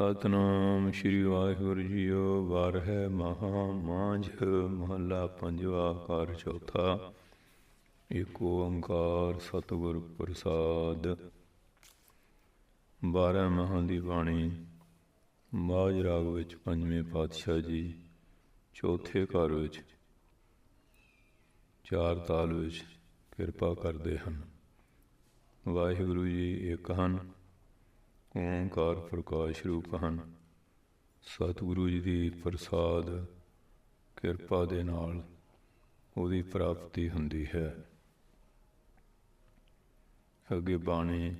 ਸਤਨਾਮ ਸ੍ਰੀ ਵਾਹਿਗੁਰੂ ਜੀਓ ਵਾਰ ਹੈ ਮਹਾ ਮਾਂਝ, ਮਹੱਲਾ ਪੰਜਵਾ ਘਰ ਚੌਥਾ। ਏਕ ਓੰਕਾਰ ਸਤਿਗੁਰ ਪ੍ਰਸਾਦ। ਬਾਰਹ ਮਹਾਂ ਦੀ ਬਾਣੀ ਮਾਝ ਰਾਗ ਵਿੱਚ ਪੰਜਵੇਂ ਪਾਤਸ਼ਾਹ ਜੀ, ਚੌਥੇ ਘਰ ਵਿੱਚ, ਚਾਰ ਤਾਲ ਵਿੱਚ ਕਿਰਪਾ ਕਰਦੇ ਹਨ। ਵਾਹਿਗੁਰੂ ਜੀ ਇੱਕ ਹਨ। ਓੰਕਾਰ ਪ੍ਰਕਾਸ਼ ਰੂਪ ਹਨ। ਸਤਿਗੁਰੂ ਜੀ ਦੀ ਪ੍ਰਸਾਦ ਕਿਰਪਾ ਦੇ ਨਾਲ ਉਹਦੀ ਪ੍ਰਾਪਤੀ ਹੁੰਦੀ ਹੈ। ਅੱਗੇ ਬਾਣੀ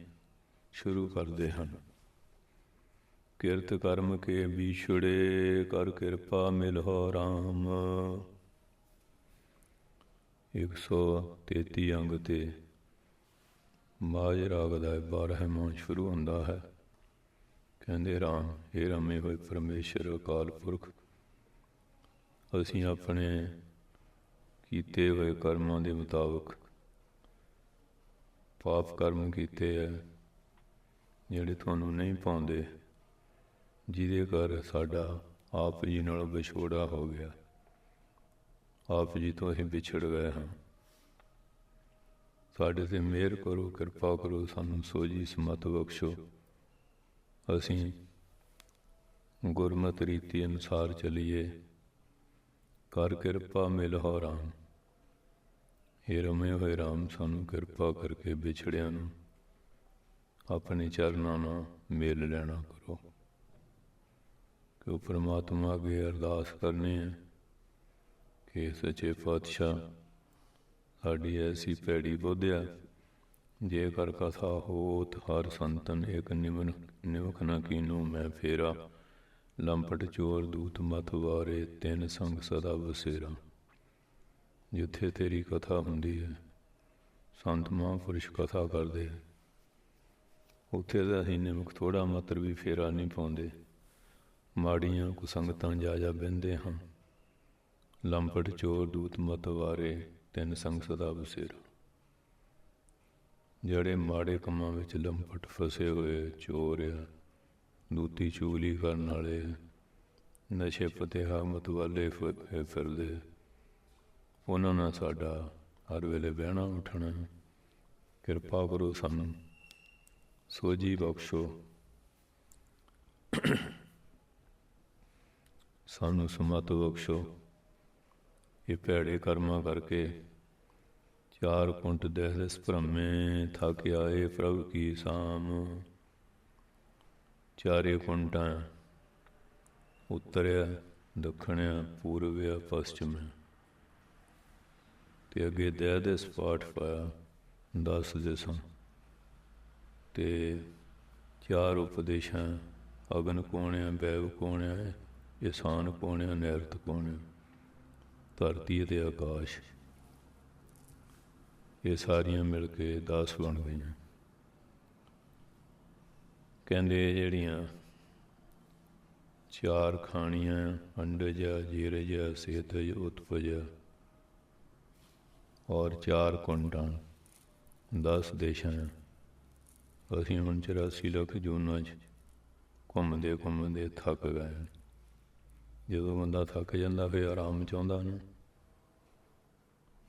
ਸ਼ੁਰੂ ਕਰਦੇ ਹਨ। ਕਿਰਤ ਕਰਮ ਕੇ ਵਿਛੜੇ ਕਰ ਕਿਰਪਾ ਮਿਲੋ RAM 133 ਅੰਗ ਤੇ ਮਾਜ ਰਾਗ ਦਾ 12ਵਾਂ ਸ਼ੁਰੂ ਹੁੰਦਾ ਹੈ। ਕਹਿੰਦੇ ਰਾਮ ਇਹ ਰਮੇ ਹੋਏ ਪਰਮੇਸ਼ਰ, ਅਕਾਲ ਪੁਰਖ, ਅਸੀਂ ਆਪਣੇ ਕੀਤੇ ਹੋਏ ਕਰਮਾਂ ਦੇ ਮੁਤਾਬਕ ਪਾਪ ਕਰਮ ਕੀਤੇ ਐ, ਜਿਹੜੇ ਤੁਹਾਨੂੰ ਨਹੀਂ ਪਾਉਂਦੇ, ਜਿਹਦੇ ਕਰ ਸਾਡਾ ਆਪ ਜੀ ਨਾਲ ਵਿਛੋੜਾ ਹੋ ਗਿਆ। ਆਪ ਜੀ ਤੋਂ ਅਸੀਂ ਵਿਛੜ ਗਏ ਹਾਂ। ਸਾਡੇ ਤੇ ਮਿਹਰ ਕਰੋ, ਕਿਰਪਾ ਕਰੋ, ਸਾਨੂੰ ਸੋਜੀ ਸਮਤ ਬਖਸ਼ੋ। ਅਸੀਂ ਗੁਰਮਤ ਰੀਤੀ ਅਨੁਸਾਰ ਚਲੀਏ। ਕਰ ਕਿਰਪਾ ਮਿਲ ਹੋ ਰਾਮ। ਇਹ ਰਮੇ ਹੋਏ ਰਾਮ, ਸਾਨੂੰ ਕਿਰਪਾ ਕਰਕੇ ਵਿਛੜਿਆਂ ਨੂੰ ਆਪਣੇ ਚਰਨਾਂ ਨਾਲ ਮੇਲ ਲੈਣਾ ਕਰੋ। ਕਿ ਉਹ ਪ੍ਰਮਾਤਮਾ ਅੱਗੇ ਅਰਦਾਸ ਕਰਨੀ ਹੈ ਕਿ ਸੱਚੇ ਪਾਤਸ਼ਾਹ ਸਾਡੀ ਐਸੀ ਪੈੜੀ ਬੋਧਿਆ ਜੇ ਕਰ ਕਥਾ ਹੋਤ ਹਰ ਸੰਤਨ ਇੱਕ ਨਿਮਨ ਨਿਮਖ ਨਾ ਕੀਨੂ, ਮੈਂ ਫੇਰਾ। ਲੰਪਟ ਚੋਰ ਦੂਤ ਮਤ ਵਾਰੇ, ਤਿੰਨ ਸੰਗ ਸਦਾ ਬਸੇਰਾ ਜਿੱਥੇ ਤੇਰੀ ਕਥਾ ਹੁੰਦੀ ਹੈ, ਸੰਤ ਮਹਾਂਪੁਰਸ਼ ਕਥਾ ਕਰਦੇ ਉੱਥੇ ਦਾ ਹੀ ਨਿਮਕ ਥੋੜਾ ਮਾਤਰ ਵੀ ਫੇਰਾ ਨਹੀਂ ਪਾਉਂਦੇ। ਮਾੜੀਆਂ ਕੁਸੰਗਤਾਂ ਜਾ ਜਾ ਬੰਦੇ ਹਾਂ। ਲੰਪਟ ਚੋਰ ਦੂਤ ਮਤ ਵਾਰੇ, ਤਿੰਨ ਸੰਗ ਸਦਾ ਬਸੇਰਾ ਜਿਹੜੇ ਮਾੜੇ ਕੰਮਾਂ ਵਿੱਚ ਲੰਪਟ ਫਸੇ ਹੋਏ, ਚੋਰ ਆ, ਦੂਤੀ ਚੂਲੀ ਕਰਨ ਵਾਲੇ, ਨਸ਼ੇ ਪਤੇ ਹਾਮਤ ਵਾਲੇ ਫਿਰਦੇ। ਉਹਨਾਂ ਨਾਲ ਸਾਡਾ ਹਰ ਵੇਲੇ ਬਹਿਣਾ ਉਠਣਾ। ਕਿਰਪਾ ਕਰੋ ਸਾਨੂੰ। ਸੋਜੀ ਬਖਸ਼ੋ। ਸਾਨੂੰ ਸਮਤ ਬਖਸ਼ੋ। ਇਹ ਭੈੜੇ ਕਰਮਾਂ ਕਰਕੇ ਚਾਰ ਕੁੰਟ ਦੇਹਸ ਭ੍ਰਮੇ, ਥਕ ਆਏ ਪ੍ਰਭ ਕੀ ਸਾਮ। ਚਾਰੇ ਕੁੰਟਾਂ ਉੱਤਰਿਆ, ਦੱਖਣਿਆ ਪੂਰਬਿਆ ਪਸ਼ਚਿਮ ਤੇ ਅੱਗੇ ਦਇਆ ਦੇ ਸਪਾਟ ਪਾਇਆ 10 ਜਸਾਂ ਤੇ ਚਾਰ ਉਪਦੇਸ਼ਾਂ, ਅਗਨ ਕੋਣਿਆ, ਬੈਵ ਕੋਣਿਆ, ਇਸਾਨ ਕੋਣਿਆ, ਨੈਰਤ ਕੋਣਿਆ, ਧਰਤੀ ਅਤੇ ਆਕਾਸ਼। ਇਹ ਸਾਰੀਆਂ ਮਿਲ ਕੇ 10 ਬਣ ਗਈਆਂ। ਕਹਿੰਦੇ ਜਿਹੜੀਆਂ ਚਾਰ ਖਾਣੀਆਂ ਅੰਡਜ ਜੀਰਜ ਸੇਤਜ ਉਤਪਜ ਔਰ ਚਾਰ ਕੁੰਡਾਂ 10 ਦੇਸ਼ਾਂ ਅਸੀਂ ਹੁਣ 84 ਲੱਖ ਜੂਨਾਂ 'ਚ ਘੁੰਮਦੇ ਘੁੰਮਦੇ ਥੱਕ ਗਏ ਜਦੋਂ ਬੰਦਾ ਥੱਕ ਜਾਂਦਾ, ਫਿਰ ਆਰਾਮ ਚਾਹੁੰਦਾ ਨਾ।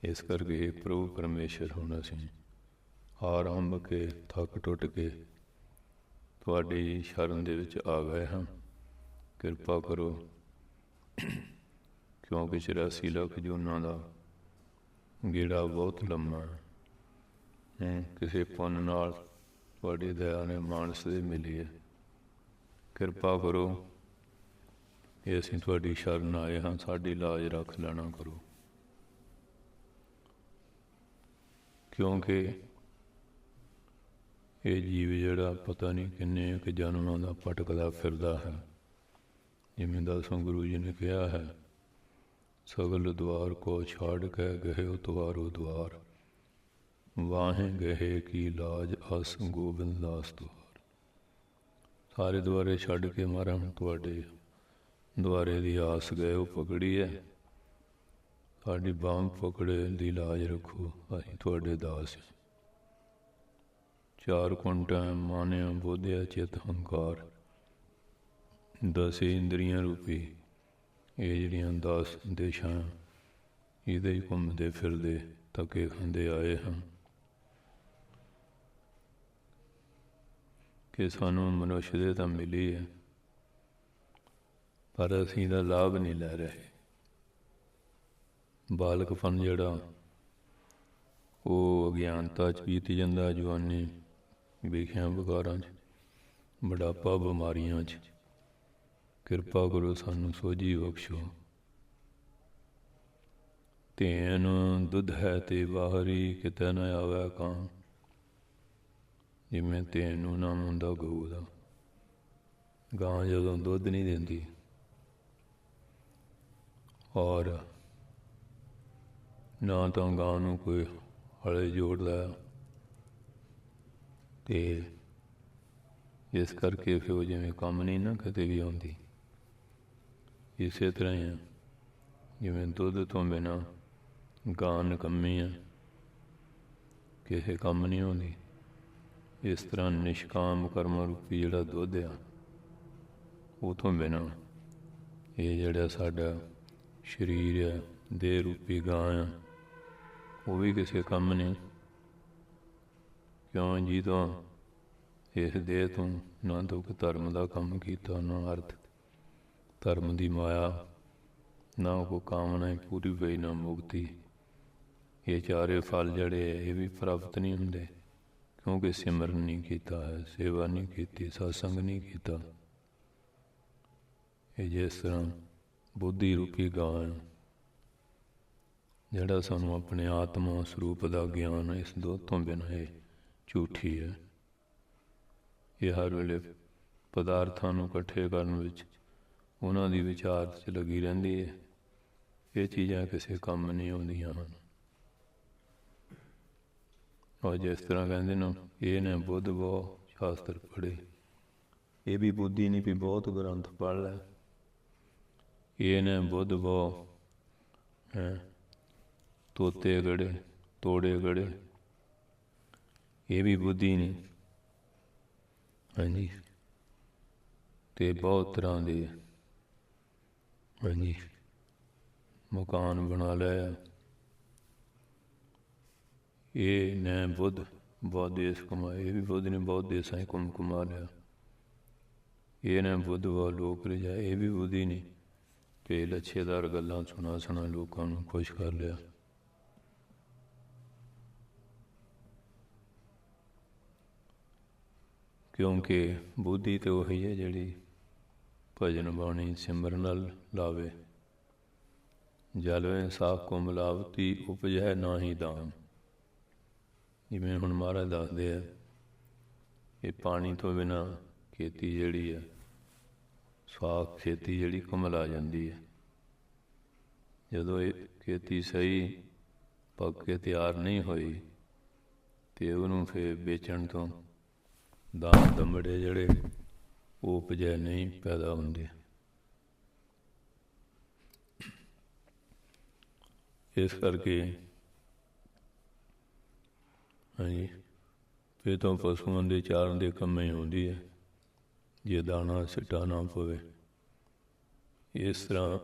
ਇਸ ਕਰਕੇ ਪ੍ਰਭੂ ਪਰਮੇਸ਼ਰ ਹੁਣ ਅਸੀਂ ਆਰੰਭ ਕੇ, ਥੱਕ ਟੁੱਟ ਕੇ ਤੁਹਾਡੀ ਸ਼ਰਨ ਦੇ ਵਿੱਚ ਆ ਗਏ ਹਾਂ। ਕਿਰਪਾ ਕਰੋ। ਕਿਉਂਕਿ 84 ਲੱਖ ਜੂਨਾਂ ਦਾ ਗੇੜਾ ਬਹੁਤ ਲੰਮਾ ਹੈ, ਕਿਸੇ ਪੁੰਨ ਨਾਲ ਤੁਹਾਡੇ ਦਇਆ ਨੇ ਮਾਨਸ ਦੇ ਮਿਲੀ ਹੈ। ਕਿਰਪਾ ਕਰੋ। ਇਹ ਅਸੀਂ ਤੁਹਾਡੀ ਸ਼ਰਨ ਆਏ ਹਾਂ, ਸਾਡੀ ਲਾਜ ਰੱਖ ਲੈਣਾ ਕਰੋ। ਕਿਉਂਕਿ ਇਹ ਜੀਵ ਜਿਹੜਾ ਪਤਾ ਨਹੀਂ ਕਿੰਨੇ ਕਿ ਜਨਮਾਂ ਦਾ ਭਟਕਦਾ ਫਿਰਦਾ ਹੈ। ਜਿਵੇਂ ਦਸੋਂ ਗੁਰੂ ਜੀ ਨੇ ਕਿਹਾ ਹੈ, ਸਗਲ ਦਵਾਰ ਕੋ ਛਾੜ ਕੇ ਗਏ ਉਤਵਾਰੋ ਦਵਾਰ ਵਾਹੇ ਗਏ ਕੀ ਲਾਜ ਅਸ ਗੋਬਿੰਦ ਦਾਸ ਦਵਾਰ ਸਾਰੇ ਦੁਆਰੇ ਛੱਡ ਕੇ ਮਾਰਾਂ ਤੁਹਾਡੇ ਦੁਆਰੇ ਦੀ ਆਸ ਗਏ, ਉਹ ਪਕੜੀ ਹੈ। ਸਾਡੀ ਬਾਹ ਪਕੜੇ ਦੀ ਲਾਜ ਰੱਖੋ, ਅਸੀਂ ਤੁਹਾਡੇ ਦਾਸ ਚਾਰ ਕੁੰਟਾਂ ਮਾਨਿਆ ਬੋਧਿਆ ਚਿਤ ਹੰਕਾਰ। ਦਸ ਇੰਦਰੀਆਂ ਰੂਪੀ, ਇਹ ਜਿਹੜੀਆਂ 10 ਦੇਸ਼ਾਂ, ਇਹਦੇ ਹੀ ਘੁੰਮਦੇ ਫਿਰਦੇ ਤੱਕੇ ਖਾਂਦੇ ਆਏ ਹਾਂ। ਕਿ ਸਾਨੂੰ ਮਨੁੱਖ ਦੇ ਤਾਂ ਮਿਲੀ ਹੈ, ਪਰ ਅਸੀਂ ਦਾ ਲਾਭ ਨਹੀਂ ਲੈ ਰਹੇ। ਬਾਲਕਪਨ ਜਿਹੜਾ, ਉਹ ਅਗਿਆਨਤਾ ਚ ਬੀਤ ਜਾਂਦਾ ਜਵਾਨੀ, ਵਿਖਿਆਂ ਵਿਕਾਰਾਂ ਚ, ਬੁਢਾਪਾ ਬਿਮਾਰੀਆਂ ਚ। ਕਿਰਪਾ ਕਰੋ ਸਾਨੂੰ ਸੋਝੀ ਬਖਸ਼ੋ। ਤੈਨ ਦੁੱਧ ਹੈ ਤੇ ਬਾਹਰੀ, ਕਿਤੇ ਨਾ ਆਵੇ ਕਾਂ ਜਿਵੇਂ ਤੈਨ ਨੂੰ ਨਾਮ ਹੁੰਦਾ ਗਊ ਦਾ ਗਾਂ ਜਦੋਂ ਦੁੱਧ ਨਹੀਂ ਦਿੰਦੀ, ਔਰ ਨਾ ਤਾਂ ਗਾਂ ਨੂੰ ਕੋਈ ਹਲੇ ਜੋੜਦਾ ਤੇ ਇਸ ਕਰਕੇ ਫਿਰ ਉਹ ਜਿਵੇਂ ਕੰਮ ਨਹੀਂ ਨਾ ਕਦੇ ਵੀ ਆਉਂਦੀ। ਇਸੇ ਤਰ੍ਹਾਂ ਹੀ ਜਿਵੇਂ ਦੁੱਧ ਤੋਂ ਬਿਨਾ ਗਾਂ ਨਕੰਮੀ ਆ, ਕਿਸੇ ਕੰਮ ਨਹੀਂ ਆਉਂਦੀ। ਇਸ ਤਰ੍ਹਾਂ ਨਿਸ਼ਕਾਮ ਕਰਮ ਰੂਪੀ ਜਿਹੜਾ ਦੁੱਧ ਆ, ਉਹ ਤੋਂ ਬਿਨਾ ਇਹ ਜਿਹੜਾ ਸਾਡਾ ਸਰੀਰ ਹੈ ਦੇਹ ਰੂਪੀ ਗਾਂ ਆ ਉਹ ਵੀ ਕਿਸੇ ਕੰਮ ਨਹੀਂ ਕਿਉਂ ਜੀ ਤੋਂ? ਇਸ ਦੇਹ ਤੋਂ ਨਾ ਦੁੱਖ ਧਰਮ ਦਾ ਕੰਮ ਕੀਤਾ ਨਾ ਅਰਥ ਧਰਮ ਦੀ ਮਾਇਆ ਨਾ ਕੋ ਕਾਮਨਾ ਪੂਰੀ ਹੋਈ ਨਾ ਮੁਕਤੀ। ਇਹ ਚਾਰੇ ਫਲ ਜਿਹੜੇ ਹੈ, ਇਹ ਵੀ ਪ੍ਰਾਪਤ ਨਹੀਂ ਹੁੰਦੇ। ਕਿਉਂਕਿ ਸਿਮਰਨ ਨਹੀਂ ਕੀਤਾ ਹੈ ਸੇਵਾ ਨਹੀਂ ਕੀਤੀ satsang ਨਹੀਂ ਕੀਤਾ। ਇਹ ਜਿਸ ਤਰ੍ਹਾਂ ਬੁੱਧੀ ਰੂਪੀ ਗਾਂ ਜਿਹੜਾ ਸਾਨੂੰ ਆਪਣੇ ਆਤਮਾ ਸਰੂਪ ਦਾ ਗਿਆਨ ਹੈ, ਇਸ ਦੋ ਤੋਂ ਬਿਨਾਂ ਇਹ ਝੂਠੀ ਹੈ। ਇਹ ਹਰ ਵੇਲੇ ਪਦਾਰਥਾਂ ਨੂੰ ਇਕੱਠੇ ਕਰਨ ਵਿੱਚ ਉਹਨਾਂ ਦੀ ਵਿਚਾਰ 'ਚ ਲੱਗੀ ਰਹਿੰਦੀ ਹੈ। ਇਹ ਚੀਜ਼ਾਂ ਕਿਸੇ ਕੰਮ ਨਹੀਂ ਆਉਂਦੀਆਂ ਹਨ। ਔਰ ਜਿਸ ਤਰ੍ਹਾਂ ਕਹਿੰਦੇ ਨੇ ਇਹ ਨੇ ਬੁੱਧ ਬਹੁ ਸ਼ਾਸਤਰ ਪੜ੍ਹੇ। ਇਹ ਵੀ ਬੁੱਧੀ ਨਹੀਂ ਵੀ ਬਹੁਤ ਗ੍ਰੰਥ ਪੜ੍ਹ ਲੈ। ਇਹ ਨੇ ਬੁੱਧ ਬਹੁ ਹੈ ਤੋਤੇ ਗੜੇ ਤੋੜੇ ਗੜੇ ਇਹ ਵੀ ਬੁੱਧੀ ਨਹੀਂ ਹਾਂਜੀ ਤੇ ਬਹੁਤ ਤਰ੍ਹਾਂ ਦੇ ਹਾਂਜੀ ਮਕਾਨ ਬਣਾ ਲਿਆ ਇਹ ਨੇ ਬੁੱਧ ਬਹੁਤ ਦੇਸ਼ ਕਮਾਏ ਇਹ ਵੀ ਬੁੱਧ ਨੇ ਬਹੁਤ ਦੇਸ਼ਾਂ 'ਚ ਘੁੰਮ ਘੁਮਾ ਲਿਆ ਇਹ ਨੇ ਬੁੱਧ ਵਾ ਲੋਕ ਰਜਾ ਇਹ ਵੀ ਬੁੱਧੀ ਨਹੀਂ ਤੇ ਲੱਛੇਦਾਰ ਗੱਲਾਂ ਸੁਣਾ ਸੁਣਾ ਲੋਕਾਂ ਨੂੰ ਖੁਸ਼ ਕਰ ਲਿਆ ਕਿਉਂਕਿ ਬੁੱਧੀ ਤੇ ਉਹੀ ਹੈ ਜਿਹੜੀ ਭਜਨ ਬਾਣੀ ਸਿਮਰਨ ਨਾਲ ਲਾਵੇ। ਜਲਵੇਂ ਸਾਖ ਕੋ ਮਿਲਾਵਤੀ ਉਪਜੈ ਨਾਹੀ ਦਾਮ ਜਿਵੇਂ ਹੁਣ ਮਹਾਰਾਜ ਦੱਸਦੇ ਆ ਇਹ ਪਾਣੀ ਤੋਂ ਬਿਨਾ ਖੇਤੀ ਜਿਹੜੀ ਹੈ ਸਾਖ ਖੇਤੀ ਜਿਹੜੀ ਕਮਲ ਆ ਜਾਂਦੀ ਹੈ ਜਦੋਂ ਇਹ ਖੇਤੀ ਸਹੀ ਪੱਕ ਕੇ ਤਿਆਰ ਨਹੀਂ ਹੋਈ ਤੇ ਉਹਨੂੰ ਫੇਰ ਵੇਚਣ ਤੋਂ ਦਾਮ ਦਮੜੇ ਜਿਹੜੇ ਉਹ ਉਪਜੈ ਨਹੀਂ ਪੈਦਾ ਹੁੰਦੇ। ਇਸ ਕਰਕੇ ਹਾਂਜੀ ਫਿਰ ਤਾਂ ਪਸ਼ੂਆਂ ਦੇ ਚਾਰਨ ਦੇ ਕੰਮੇ ਹੁੰਦੀ ਹੈ, ਜੇ ਦਾਣਾ ਸਿੱਟਾ ਨਾ ਪਵੇ। ਇਸ ਤਰ੍ਹਾਂ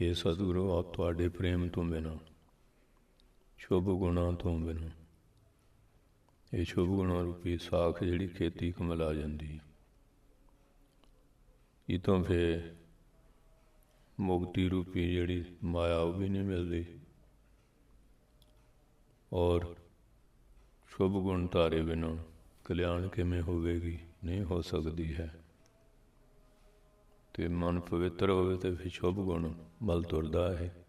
ਇਹ ਸਤਿਗੁਰੂ ਆਪ ਤੁਹਾਡੇ ਪ੍ਰੇਮ ਤੋਂ ਬਿਨਾਂ, ਸ਼ੁਭ ਗੁਣਾਂ ਤੋਂ ਬਿਨਾਂ ਇਹ ਸ਼ੁਭ ਗੁਣਾਂ ਰੂਪੀ ਸਾਖ ਜਿਹੜੀ ਖੇਤੀ ਕਮਲਾ ਜਾਂਦੀ। ਹੈ ਇਹ ਤੋਂ ਫੇ ਮੁਕਤੀ ਰੂਪੀ ਜਿਹੜੀ ਮਾਇਆ ਉਹ ਵੀ ਨਹੀਂ ਮਿਲਦੀ। ਔਰ ਸ਼ੁਭ ਗੁਣ ਧਾਰੇ ਬਿਨਾਂ ਕਲਿਆਣ ਕਿਵੇਂ ਹੋਵੇਗੀ? ਨਹੀਂ ਹੋ ਸਕਦੀ ਹੈ। ਤੇ ਮਨ ਪਵਿੱਤਰ ਹੋਵੇ ਤੇ ਫਿਰ ਸ਼ੁਭ ਗੁਣ ਬਲ ਤੁਰਦਾ ਹੈ।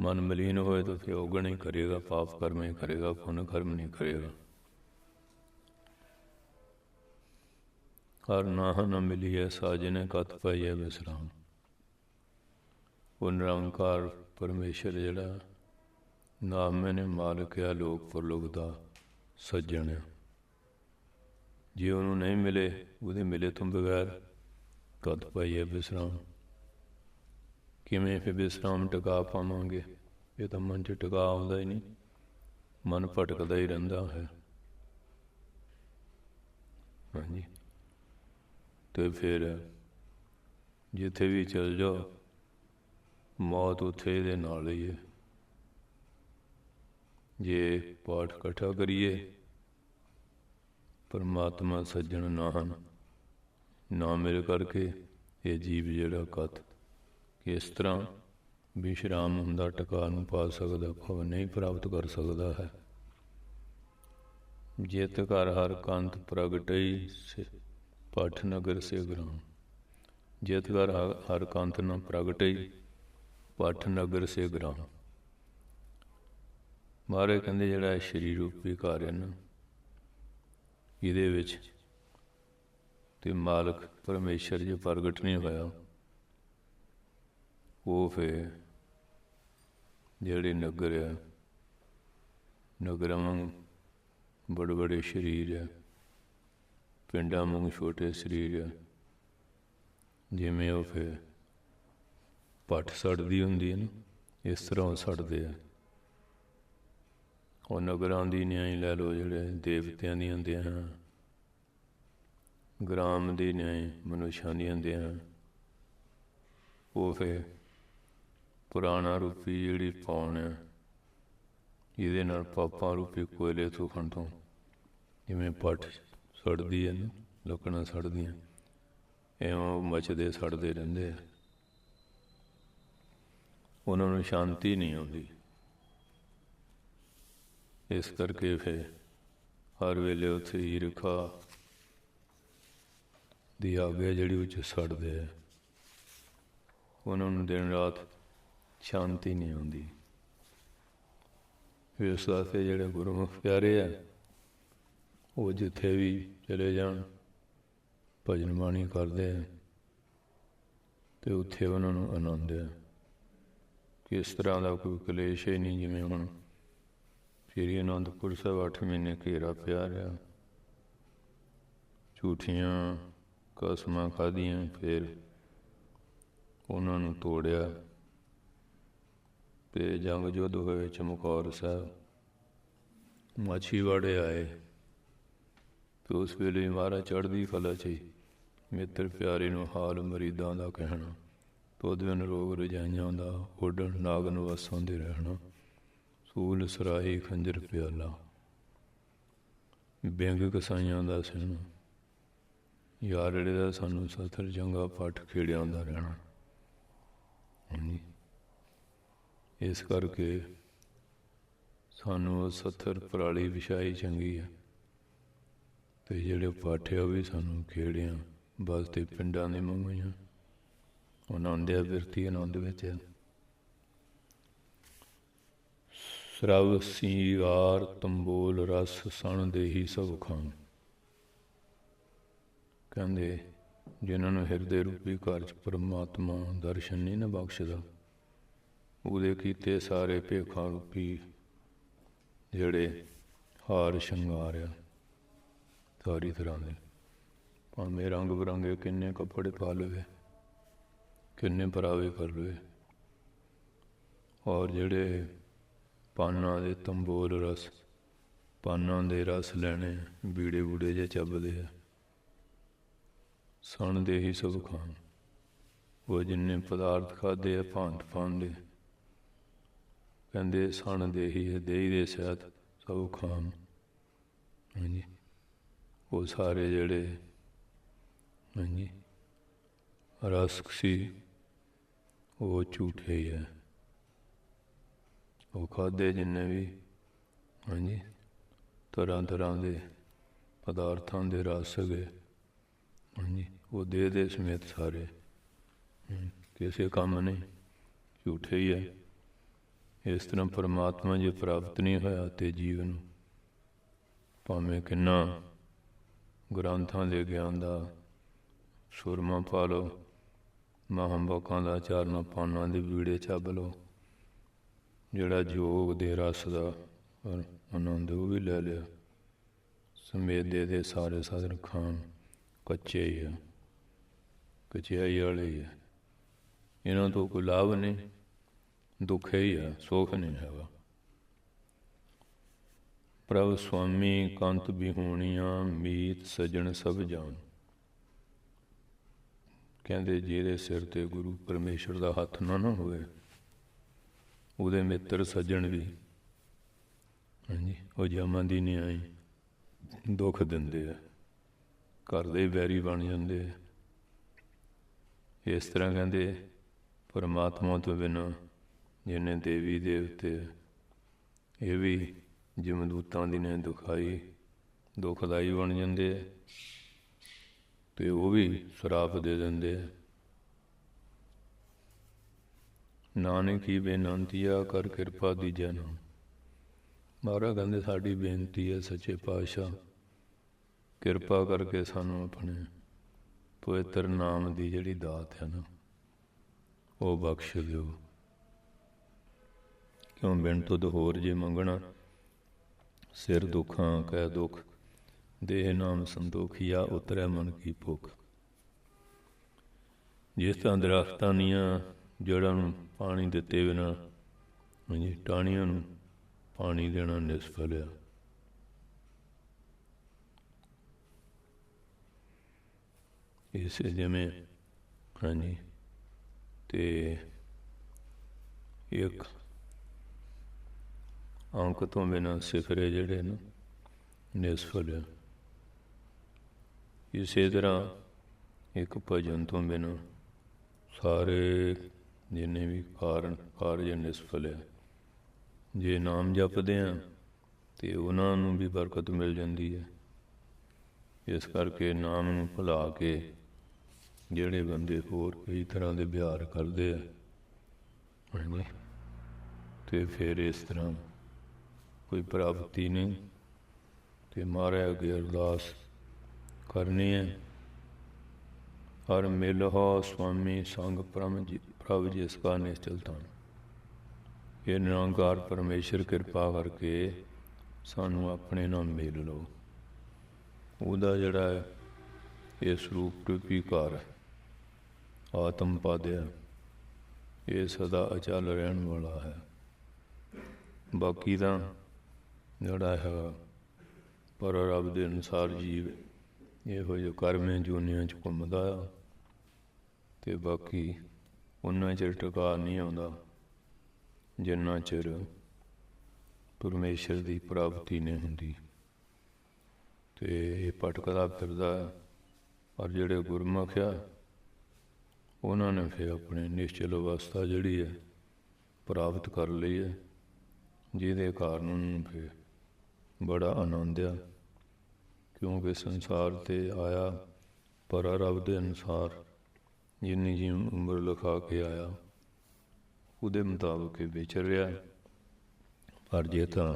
ਮਨ ਮਲੀਨ ਹੋਏ ਤਾਂ ਫਿਰ ਔਗਣ ਹੀ ਕਰੇਗਾ, ਪਾਪ ਕਰਮ ਹੀ ਕਰੇਗਾ, ਪੁੰਨ ਕਰਮ ਨਹੀਂ ਕਰੇਗਾ। ਹਰ ਨਾਹ ਨ ਮਿਲੀਐ ਸਾਜਨੇ ਕਤ ਪਈਐ ਵਿਸਰਾਮ। ਉਹ ਨਿਰੰਕਾਰ ਪਰਮੇਸ਼ਰ ਜਿਹੜਾ, ਨਾਮ ਨੇ ਮਾਲਕ ਆ, ਲੋਕ ਪਰਲੋਕ ਦਾ ਸੱਜਣ ਆ। ਜੇ ਉਹਨੂੰ ਨਹੀਂ ਮਿਲੇ, ਉਹਦੇ ਮਿਲੇ ਤੋਂ ਬਗੈਰ ਕਦ ਪਈਏ ਵਿਸਰਾਮ। ਕਿਵੇਂ ਫਿਰ ਵਿਸਰਾਮ ਟਿਕਾ ਪਾਵਾਂਗੇ? ਇਹ ਤਾਂ ਮਨ 'ਚ ਟਿਕਾ ਆਉਂਦਾ ਹੀ ਨਹੀਂ। ਮਨ ਭਟਕਦਾ ਹੀ ਰਹਿੰਦਾ ਹੈ। ਹਾਂਜੀ। ਤੇ ਫਿਰ ਜਿੱਥੇ ਵੀ ਚਲ ਜਾਓ, ਮੌਤ ਉੱਥੇ ਦੇ ਨਾਲ ਹੀ ਹੈ। ਜੇ ਪਾਠ ਇਕੱਠਾ ਕਰੀਏ, ਪਰਮਾਤਮਾ ਸੱਜਣ ਨਾ ਹਨ, ਨਾ ਮੇਰੇ ਕਰਕੇ ਇਹ ਜੀਵ ਜਿਹੜਾ ਕਤ ਇਸ ਤਰ੍ਹਾਂ ਵਿਸ਼ਰਾਮ ਹੁੰਦਾ ਟਿਕਾ ਨੂੰ ਪਾ ਸਕਦਾ, ਭਵ ਨਹੀਂ ਪ੍ਰਾਪਤ ਕਰ ਸਕਦਾ ਹੈ। ਜਿਤ ਕਰ ਹਰ ਕੰਤ ਪ੍ਰਗਟਈ ਪਠ ਨਗਰ ਸੇ ਗ੍ਰਾਮ ਜਿਤ ਕਰ ਹਰ ਕੰਤ ਨ ਪ੍ਰਗਟਈ ਪਠ ਨਗਰ ਸੇ ਗ੍ਰਾਮ ਮਾਰੇ ਕਹਿੰਦੇ ਜਿਹੜਾ ਸ਼ਰੀਰ ਰੂਪੀ ਘਰ ਹੈ ਨਾ, ਇਹਦੇ ਵਿੱਚ ਤੇ ਮਾਲਕ ਪਰਮੇਸ਼ਰ ਜੇ ਪ੍ਰਗਟ ਨਹੀਂ ਹੋਇਆ, ਉਹ ਫੇ ਜਿਹੜੇ ਨਗਰ ਹੈ, ਨਗਰਾਂ ਵਾਂਗ ਬੜੇ ਬੜੇ ਸ਼ਰੀਰ ਹੈ ਪਿੰਡਾਂ ਵਾਂਗ ਛੋਟੇ ਸਰੀਰ ਜਿਵੇਂ ਉਹ ਫਿਰ ਪੱਟ ਸੜਦੀ ਹੁੰਦੀ ਹੈ ਨਾ, ਇਸ ਤਰ੍ਹਾਂ ਉਹ ਸੜਦੇ ਆ। ਉਹ ਨਗਰਾਂ ਦੀ ਨਿਆਈ ਲੈ ਲਓ, ਜਿਹੜੇ ਦੇਵਤਿਆਂ ਦੀਆਂ ਹੁੰਦੀਆਂ ਹਨ। ਗ੍ਰਾਮ ਦੀ ਨਿਆਈ ਮਨੁੱਖਾਂ ਦੀਆਂ ਹੁੰਦੀਆਂ ਹਨ। ਉਹ ਫਿਰ ਪੁਰਾਣਾ ਰੂਪੀ ਜਿਹੜੀ ਪੌਣ ਹੈ ਇਹਦੇ ਨਾਲ ਪਾਪਾਂ ਰੂਪੀ ਕੋਇਲੇ ਤੋਂ ਖਣ ਤੋਂ ਜਿਵੇਂ ਪੱਟ ਸੜਦੀ ਹੈ ਲੱਕੜਾਂ ਸੜਦੀਆਂ। ਐਵੇਂ ਮਚਦੇ ਸੜਦੇ ਰਹਿੰਦੇ ਆ। ਉਹਨਾਂ ਨੂੰ ਸ਼ਾਂਤੀ ਨਹੀਂ ਆਉਂਦੀ। ਇਸ ਕਰਕੇ ਫੇ ਹਰ ਵੇਲੇ ਉੱਥੇ ਈਰਖਾ ਦੀ ਆਗਿਆ ਜਿਹੜੀ ਉੱਚ ਸੜਦੇ ਆ। ਉਹਨਾਂ ਨੂੰ ਦਿਨ ਰਾਤ ਸ਼ਾਂਤੀ ਨਹੀਂ ਆਉਂਦੀ। ਇਸ ਵਾਸਤੇ ਜਿਹੜੇ ਗੁਰਮੁਖ ਪਿਆਰੇ ਆ ਉਹ ਜਿੱਥੇ ਵੀ ਚਲੇ ਜਾਣ, ਭਜਨ ਬਾਣੀ ਕਰਦੇ ਆ ਤੇ ਉੱਥੇ ਉਹਨਾਂ ਨੂੰ ਆਨੰਦ ਹੈ ਕਿਸ ਤਰ੍ਹਾਂ ਦਾ ਕੋਈ ਕਲੇਸ਼ ਹੀ ਨਹੀਂ ਜਿਵੇਂ ਹੁਣ ਸ੍ਰੀ ਅਨੰਦਪੁਰ ਸਾਹਿਬ 8 ਮਹੀਨੇ ਘੇਰਾ ਪਿਆ ਰਿਹਾ। ਝੂਠੀਆਂ ਕਸਮਾਂ ਖਾਧੀਆਂ, ਫਿਰ ਉਹਨਾਂ ਨੂੰ ਤੋੜਿਆ। ਤੇ ਜੰਗ ਜੁੱਧ ਹੋਏ, ਚਮਕੌਰ ਸਾਹਿਬ, ਮਾਛੀਵਾੜੇ ਆਏ। ਤੇ ਉਸ ਵੇਲੇ ਮਹਾਰਾਜ ਚੜ੍ਹਦੀ ਫਲਾ ਚੀ ਮਿੱਤਰ ਪਿਆਰੇ ਨੂੰ ਹਾਲ ਮਰੀਦਾਂ ਦਾ ਕਹਿਣਾ ਤੋਦ ਰੋਗ ਰਜਾਈਆਂ ਦਾ ਓਡਣ ਨਾਗ ਵਸਾਂ ਦੇ ਰਹਿਣਾ, ਸੂਲ ਸਰਾਈ ਖੰਜਰ ਪਿਆਲਾ। ਬੈਂਗ ਕਸਾਈਆਂ ਦਾ ਸਹਿਣਾ, ਯਾਰੜੇ ਦਾ ਸਾਨੂੰ ਸਥਰ ਜੰਗਾ ਪੱਟ ਖੇੜਿਆਂ ਦਾ ਰਹਿਣਾ। ਇਸ ਕਰਕੇ ਸਾਨੂੰ ਸੱਥਰ ਪਰਾਲੀ ਵਿਛਾਈ ਚੰਗੀ ਹੈ ਤੇ ਜਿਹੜੇ ਪਾਠੇ ਉਹ ਵੀ ਸਾਨੂੰ ਖੇੜਿਆਂ। ਬਸ ਪਿੰਡਾਂ ਦੇ ਮੰਗੀਆਂ ਉਹਨਾਂ ਦੇ ਵਿਰਤੀ ਆਨੰਦ ਵਿੱਚ। ਹੈ ਸਰਵ ਸੀਗਾਰ ਤੰਬੋਲ ਰਸ ਸਣ ਦੇਹੀ ਸਭ ਖਾਨ ਕਹਿੰਦੇ, ਜਿਨ੍ਹਾਂ ਨੂੰ ਹਿਰਦੇ ਰੂਪੀ ਘਰ ਚ ਪਰਮਾਤਮਾ ਦਰਸ਼ਨ ਨਹੀਂ ਨਾ ਬਖਸ਼ਦਾ, ਉਹਦੇ ਕੀਤੇ ਸਾਰੇ ਭੇਖਾਂ ਰੂਪੀ ਜਿਹੜੇ ਹਾਰ ਸ਼ਿੰਗਾਰ ਆ ਸਾਰੀ ਤਰ੍ਹਾਂ ਦੇ। ਭਾਵੇਂ ਰੰਗ ਬਰੰਗੇ ਕਿੰਨੇ ਕੱਪੜੇ ਪਾ ਲਵੇ, ਕਿੰਨੇ ਪਰਾਵੇ ਕਰ ਲਵੇ। ਔਰ ਜਿਹੜੇ ਪਾਨਾਂ ਦੇ ਤੰਬੋਲ ਰਸ, ਪਾਨਾਂ ਦੇ ਰਸ ਲੈਣੇ, ਬੀੜੇ ਬੂੜੇ ਜੇ ਚੱਬਦੇ ਆ, ਸਣ ਦੇ ਹੀ ਸਭ ਖਾਣ। ਉਹ ਜਿੰਨੇ ਪਦਾਰਥ ਖਾਦੇ ਆ, ਭਾਂਤ ਫਾਂਦੇ ਕਹਿੰਦੇ ਸਣ ਦੇ ਹੀ ਦੇਹੀ ਦੇ ਸਹਿਤ ਸਭ ਖਾਣ। ਹਾਂਜੀ। ਉਹ ਸਾਰੇ ਜਿਹੜੇ ਹਾਂਜੀ ਰਸਕ ਸੀ ਉਹ ਝੂਠੇ ਹੀ ਹੈ ਉਹ ਖਾਦੇ ਜਿੰਨੇ ਵੀ ਹਾਂਜੀ ਤਰ੍ਹਾਂ ਤਰ੍ਹਾਂ ਦੇ ਪਦਾਰਥਾਂ ਦੇ ਰਸ ਗਏ ਹਾਂਜੀ ਉਹ ਦੇ ਦੇ ਸਮੇਤ ਸਾਰੇ ਕਿਸੇ ਕੰਮ ਨਹੀਂ ਝੂਠੇ ਹੀ ਹੈ ਇਸ ਤਰ੍ਹਾਂ ਪਰਮਾਤਮਾ ਜੇ ਪ੍ਰਾਪਤ ਨਹੀਂ ਹੋਇਆ ਤੇ ਜੀਵਨ ਭਾਵੇਂ ਕਿੰਨਾ ਗ੍ਰੰਥਾਂ ਦੇ ਗਿਆਨ ਦਾ ਸੁਰਮਾ ਪਾ ਲਓ ਮਹਾਂਬਕਾਂ ਦਾ ਚਾਰਨਾ ਪਾਣਾ ਦੇ ਵੀੜੇ ਛੱਬ ਲਓ, ਜਿਹੜਾ ਜੋਗ ਦੇ ਰਸ ਦਾ ਆਨੰਦ ਉਹ ਵੀ ਲੈ ਲਿਆ। ਸਮੇਦੇ ਦੇ ਸਾਰੇ ਸਾਧਨ ਖਾਣ, ਕੱਚੇ ਹੀ ਆ, ਕਚਿਆਈ ਵਾਲੇ ਹੀ ਆ। ਇਹਨਾਂ ਤੋਂ ਕੋਈ ਲਾਭ ਨਹੀਂ, ਦੁੱਖ ਹੀ ਆ, ਸੁੱਖ ਨਹੀਂ ਹੈਗਾ। ਪ੍ਰਭ ਸੁਆਮੀ ਕੰਤ ਬਿਹੂਣੀਆਂ ਮੀਤ ਸਜਣ ਸਭ ਜਾਣ ਕਹਿੰਦੇ ਜਿਹਦੇ ਸਿਰ ਤੇ ਗੁਰੂ ਪਰਮੇਸ਼ਰ ਦਾ ਹੱਥ ਨਾ ਨਾ ਹੋਵੇ, ਉਹਦੇ ਮਿੱਤਰ ਸੱਜਣ ਵੀ। ਹਾਂਜੀ, ਉਹ ਜਮਾਂ ਦੀ ਨਹੀਂ ਆਈ ਦੁੱਖ ਦਿੰਦੇ ਆ, ਘਰ ਦੇ ਹੀ ਵੈਰੀ ਬਣ ਜਾਂਦੇ ਆ। ਇਸ ਤਰ੍ਹਾਂ ਕਹਿੰਦੇ ਪਰਮਾਤਮਾ ਤੋਂ ਬਿਨਾਂ ਜਿਹਨੇ ਦੇਵੀ ਦੇਵਤੇ ਇਹ ਵੀ ਜਮਦੂਤਾਂ ਦੀ ਨੇ ਦੁਖਾਈ, ਦੁਖਦਾਈ ਬਣ ਜਾਂਦੇ ਆ। ਤੇ ਉਹ ਵੀ ਸ਼ਰਾਪ ਦੇ ਦਿੰਦੇ ਆ। ਨਾਨਕ ਹੀ ਬੇਨੰਤੀਆ ਕਰ ਕਿਰਪਾ ਦੀ ਜਨ ਮਹਾਰਾਜ ਕਹਿੰਦੇ, ਸਾਡੀ ਬੇਨਤੀ ਹੈ ਸੱਚੇ ਪਾਤਸ਼ਾਹ, ਕਿਰਪਾ ਕਰਕੇ ਸਾਨੂੰ ਆਪਣੇ ਪਵਿੱਤਰ ਨਾਮ ਦੀ ਜਿਹੜੀ ਦਾਤ ਹੈ ਨਾ, ਉਹ ਬਖਸ਼ ਦਿਓ। ਕਿਉਂ ਬਿਨ ਤੁਧ ਹੋਰ ਜੇ ਮੰਗਣਾ? ਸਿਰ ਦੁੱਖਾਂ ਕਹਿ ਦੁੱਖ, ਦੇਹ ਨਾਮ ਸੰਤੋਖੀਆ ਉਤਰੈ ਮਨ ਕੀ ਭੁੱਖ। ਜਿਸ ਤਰ੍ਹਾਂ ਦਰਖਤਾਂ ਦੀਆਂ ਜੜ੍ਹਾਂ ਨੂੰ ਪਾਣੀ ਦਿੱਤੇ ਬਿਨਾ ਹਾਂਜੀ ਟਾਹਣੀਆਂ ਨੂੰ ਪਾਣੀ ਦੇਣਾ ਨਿਸਫਲ ਆ। ਇਸ ਜਿਵੇਂ, ਹਾਂਜੀ, ਤੇ ਇੱਕ ਅੰਕ ਤੋਂ ਬਿਨਾ ਸਿਫਰੇ ਜਿਹੜੇ ਨੇ, ਨਿਸਫਲ ਆ। ਇਸੇ ਤਰ੍ਹਾਂ ਇੱਕ ਭਜਨ ਤੋਂ ਬਿਨਾ ਸਾਰੇ ਜਿੰਨੇ ਵੀ ਕਾਰਨ, ਕਾਰਜ ਨਿਸਫਲ ਹੈ ਜੇ ਨਾਮ ਜਪਦੇ ਆ, ਤੇ ਉਹਨਾਂ ਨੂੰ ਵੀ ਬਰਕਤ ਮਿਲ ਜਾਂਦੀ ਹੈ ਇਸ ਕਰਕੇ ਨਾਮ ਨੂੰ ਭੁਲਾ ਕੇ ਜਿਹੜੇ ਬੰਦੇ ਹੋਰ ਕਈ ਤਰ੍ਹਾਂ ਦੇ ਵਿਹਾਰ ਕਰਦੇ ਆ, ਹਾਂਜੀ। ਤੇ ਫਿਰ ਇਸ ਤਰ੍ਹਾਂ ਕੋਈ ਪ੍ਰਾਪਤੀ ਨਹੀਂ, ਤੇ ਮਾਰਿਆ ਅੱਗੇ ਅਰਦਾਸ ਕਰਨੀ ਹੈ। ਹਰ ਮਿਲਹੁ ਸੁਆਮੀ ਸੰਗ ਪ੍ਰਮ ਜੀ, ਪ੍ਰਭ ਜਿਸ ਕਾ ਨਿਸ਼ਚਲ ਤਾਂ ਇਹ ਨਿਰੰਕਾਰ ਪਰਮੇਸ਼ਰ ਕਿਰਪਾ ਕਰਕੇ ਸਾਨੂੰ ਆਪਣੇ ਨਾਲ ਮਿਲ ਲਓ। ਉਹਦਾ ਜਿਹੜਾ ਹੈ, ਇਹ ਸਰੂਪ ਰੂਪੀ ਘਰ ਆਤਮ ਪਾਦਿਆ ਇਹ ਸਦਾ ਅਚਲ ਰਹਿਣ ਵਾਲਾ ਹੈ। ਬਾਕੀ ਤਾਂ ਜਿਹੜਾ ਹੈ, ਪਰ ਰੱਬ ਦੇ ਅਨੁਸਾਰ ਜੀਵ ਇਹੋ ਜਿਹੇ ਕਰਮੇ ਜੂਨੀਆਂ ਚ ਘੁੰਮਦਾ ਆ ਤੇ ਬਾਕੀ ਉਹਨਾਂ ਚਿਰ ਟਿਕਾ ਨਹੀਂ ਆਉਂਦਾ ਜਿੰਨਾ ਚਿਰ ਪਰਮੇਸ਼ਰ ਦੀ ਪ੍ਰਾਪਤੀ ਨਹੀਂ ਹੁੰਦੀ। ਤੇ ਇਹ ਭਟਕਦਾ ਫਿਰਦਾ ਪਰ ਜਿਹੜੇ ਗੁਰਮੁਖ ਆ, ਉਹਨਾਂ ਨੇ ਫਿਰ ਆਪਣੇ ਨਿਸ਼ਚਲ ਅਵਸਥਾ ਜਿਹੜੀ ਹੈ ਪ੍ਰਾਪਤ ਕਰ ਲਈ ਹੈ, ਜਿਹਦੇ ਕਾਰਨ ਉਹਨਾਂ ਨੂੰ ਫਿਰ ਬੜਾ ਆਨੰਦ ਆ, ਕਿਉਂਕਿ ਸੰਸਾਰ ਤੇ ਆਇਆ ਪਰ ਰੱਬ ਦੇ ਅਨੁਸਾਰ ਜਿੰਨੀ ਜੀ ਉਮਰ ਲਿਖਾ ਕੇ ਆਇਆ, ਉਹਦੇ ਮੁਤਾਬਕ ਹੀ ਵਿਚਰ ਰਿਹਾ। ਪਰ ਜੇ ਤਾਂ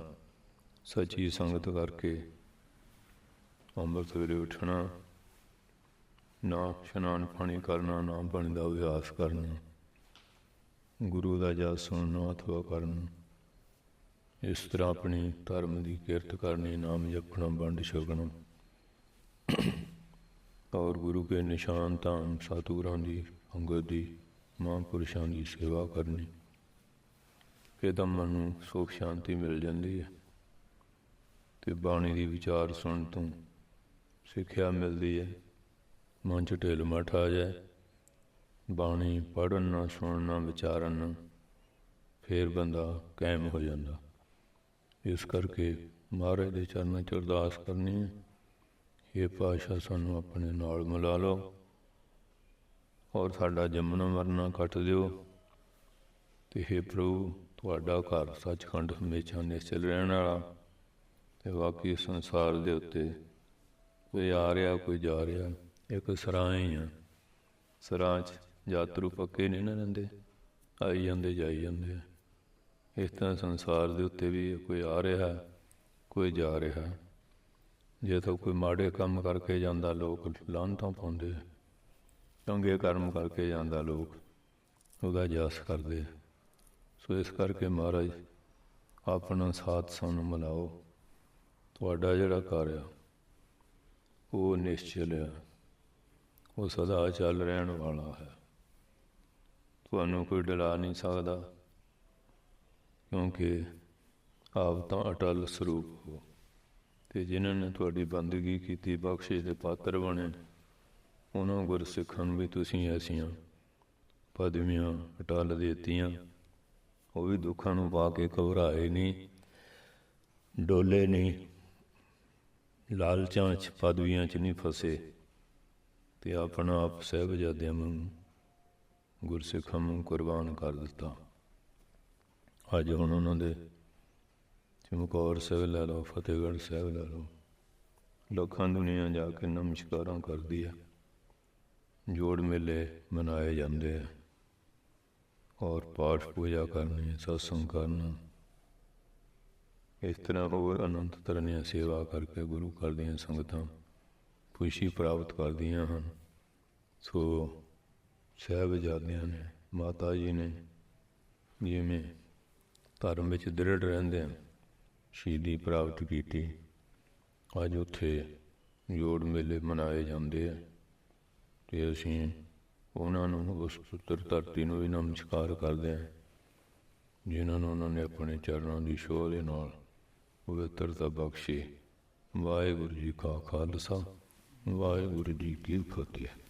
ਸੱਚੀ ਸੰਗਤ ਕਰਕੇ ਅੰਮ੍ਰਿਤ ਵੇਲੇ ਉੱਠਣਾ, ਨਾ ਇਸ਼ਨਾਨ ਪਾਣੀ ਕਰਨਾ, ਨਾ ਪਾਣੀ ਦਾ ਅਭਿਆਸ ਕਰਨਾ, ਗੁਰੂ ਦਾ ਜਸ ਸੁਣਨਾ, ਅਥਵਾ ਕਰਨਾ ਇਸ ਤਰ੍ਹਾਂ ਆਪਣੀ ਧਰਮ ਦੀ ਕਿਰਤ ਕਰਨੀ, ਨਾਮ ਜਪਣਾ, ਵੰਡ ਛਕਣਾ। ਔਰ ਗੁਰੂ ਕੇ ਨਿਸ਼ਾਨ ਤਾਂ ਸਤਿਗੁਰਾਂ ਦੀ ਅੰਗਦ ਦੀ, ਮਹਾਂਪੁਰਸ਼ਾਂ ਦੀ ਸੇਵਾ ਕਰਨੀ। ਫਿਰ ਤਾਂ ਮਨ ਨੂੰ ਸੁਖ ਸ਼ਾਂਤੀ ਮਿਲ ਜਾਂਦੀ ਹੈ। ਤੇ ਬਾਣੀ ਦੀ ਵਿਚਾਰ ਸੁਣ ਤੋਂ ਸਿੱਖਿਆ ਮਿਲਦੀ ਹੈ। ਮਨ ਚ ਢਿੱਲ ਮਠ ਆ ਜਾਏ। ਬਾਣੀ ਪੜਨ ਨਾ ਸੁਣਨਾ, ਵਿਚਾਰਨ ਫਿਰ ਬੰਦਾ ਕਾਇਮ ਹੋ ਜਾਂਦਾ। ਇਸ ਕਰਕੇ ਮਹਾਰਾਜ ਦੇ ਚਰਨਾਂ 'ਚ ਅਰਦਾਸ ਕਰਨੀ ਹੈ। ਇਹ ਪਾਸ਼ਾ ਸਾਨੂੰ ਆਪਣੇ ਨਾਲ ਮਿਲਾ ਲਓ ਔਰ ਸਾਡਾ ਜੰਮਣਾ ਮਰਨਾ ਕੱਟ ਦਿਓ। ਤੇ हे ਪ੍ਰਭੂ, ਤੁਹਾਡਾ ਘਰ ਸੱਚਖੰਡ ਹਮੇਸ਼ਾ ਨਿਸ਼ਚਲ ਰਹਿਣ ਵਾਲਾ ਤੇ ਬਾਕੀ ਸੰਸਾਰ ਦੇ ਉੱਤੇ ਕੋਈ ਆ ਰਿਹਾ, ਕੋਈ ਜਾ ਰਿਹਾ, ਇੱਕ ਸਰਾਂ ਹੀ ਆ। ਸਰਾਂ 'ਚ ਯਾਤਰੂ ਪੱਕੇ ਨਹੀਂ ਨਾ ਰਹਿੰਦੇ। ਆਈ ਜਾਂਦੇ, ਜਾਈ ਜਾਂਦੇ ਇਸ ਤਰ੍ਹਾਂ ਸੰਸਾਰ ਦੇ ਉੱਤੇ ਵੀ ਕੋਈ ਆ ਰਿਹਾ ਕੋਈ ਜਾ ਰਿਹਾ ਜੇ ਤਾਂ ਕੋਈ ਮਾੜੇ ਕੰਮ ਕਰਕੇ ਜਾਂਦਾ, ਲੋਕ ਲਾਂਤਾਂ ਪਾਉਂਦੇ। ਚੰਗੇ ਕਰਮ ਕਰਕੇ ਜਾਂਦਾ ਲੋਕ, ਉਹਦਾ ਜਸ ਕਰਦੇ। ਸੋ ਇਸ ਕਰਕੇ ਮਹਾਰਾਜ, ਆਪਣਾ ਸਾਥ ਸਾਨੂੰ ਮਿਲਾਓ ਤੁਹਾਡਾ ਜਿਹੜਾ ਘਰ ਆ, ਉਹ ਨਿਸ਼ਚਲ ਆ। ਉਹ ਸਦਾ ਚੱਲ ਰਹਿਣ ਵਾਲਾ ਹੈ। ਤੁਹਾਨੂੰ ਕੋਈ ਡਲਾ ਨਹੀਂ ਸਕਦਾ। ਕਿਉਂਕਿ ਆਪ ਤਾਂ ਅਟਲ ਸਰੂਪ ਹੋ। ਤੇ ਜਿਨ੍ਹਾਂ ਨੇ ਤੁਹਾਡੀ ਬੰਦਗੀ ਕੀਤੀ ਬਖਸ਼ਿਸ਼ ਦੇ ਪਾਤਰ ਬਣੇ, ਉਹਨਾਂ ਗੁਰਸਿੱਖਾਂ ਨੂੰ ਵੀ ਤੁਸੀਂ ਐਸੀਆਂ ਪਦਵੀਆਂ ਹਟਾਲ ਦਿੱਤੀਆਂ। ਉਹ ਵੀ ਦੁੱਖਾਂ ਨੂੰ ਪਾ ਕੇ ਘਬਰਾਏ ਨਹੀਂ, ਡੋਲੇ ਨਹੀਂ, ਲਾਲਚਾਂ ਚ, ਪਦਵੀਆਂ ਚ ਨਹੀਂ ਫਸੇ। ਤੇ ਆਪਣਾ ਆਪ ਸਹਿਬਜ਼ਾਦਿਆਂ ਨੂੰ ਗੁਰਸਿੱਖਾਂ ਨੂੰ ਕੁਰਬਾਨ ਕਰ ਦਿੱਤਾ। ਅੱਜ ਹੁਣ ਉਹਨਾਂ ਦੇ ਚਮਕੌਰ ਸਾਹਿਬ ਲੈ ਲਓ, ਫਤਿਹਗੜ੍ਹ ਸਾਹਿਬ ਲੈ ਲਓ, ਲੱਖਾਂ ਦੁਨੀਆ ਜਾ ਕੇ ਨਮਸਕਾਰਾਂ ਕਰਦੀ ਹੈ ਜੋੜ ਮੇਲੇ ਮਨਾਏ ਜਾਂਦੇ ਆ। ਔਰ ਪਾਠ ਪੂਜਾ ਕਰਨੀ ਸਤਸੰਗ ਕਰਨਾ। ਇਸ ਤਰ੍ਹਾਂ ਹੋਰ ਅਨੰਤ ਤਰ੍ਹਾਂ ਦੀਆਂ ਸੇਵਾ ਕਰਕੇ ਗੁਰੂ ਘਰ ਦੀਆਂ ਸੰਗਤਾਂ ਖੁਸ਼ੀ ਪ੍ਰਾਪਤ ਕਰਦੀਆਂ ਹਨ। ਸੋ ਸਾਹਿਬਜ਼ਾਦਿਆਂ ਨੇ, ਮਾਤਾ ਜੀ ਨੇ ਜਿਵੇਂ ਧਰਮ ਵਿੱਚ ਦ੍ਰਿੜ ਰਹਿੰਦੇ ਹਨ ਸ਼ਹੀਦੀ ਪ੍ਰਾਪਤ ਕੀਤੀ। ਅੱਜ ਉੱਥੇ ਜੋੜ ਮੇਲੇ ਮਨਾਏ ਜਾਂਦੇ ਆ। ਤੇ ਅਸੀਂ ਉਹਨਾਂ ਨੂੰ ਉਸ ਪੁੱਤਰ ਧਰਤੀ ਨੂੰ ਵੀ ਨਮਸਕਾਰ ਕਰਦੇ ਹਾਂ। ਜਿਨ੍ਹਾਂ ਨੂੰ ਉਹਨਾਂ ਨੇ ਆਪਣੇ ਚਰਨਾਂ ਦੀ ਸ਼ੋਅ ਦੇ ਨਾਲ ਪਵਿੱਤਰਤਾ ਬਖਸ਼ੀ। ਵਾਹਿਗੁਰੂ ਜੀ ਕਾ ਖਾਲਸਾ, ਵਾਹਿਗੁਰੂ ਜੀ ਕੀ ਫਤਿਹ।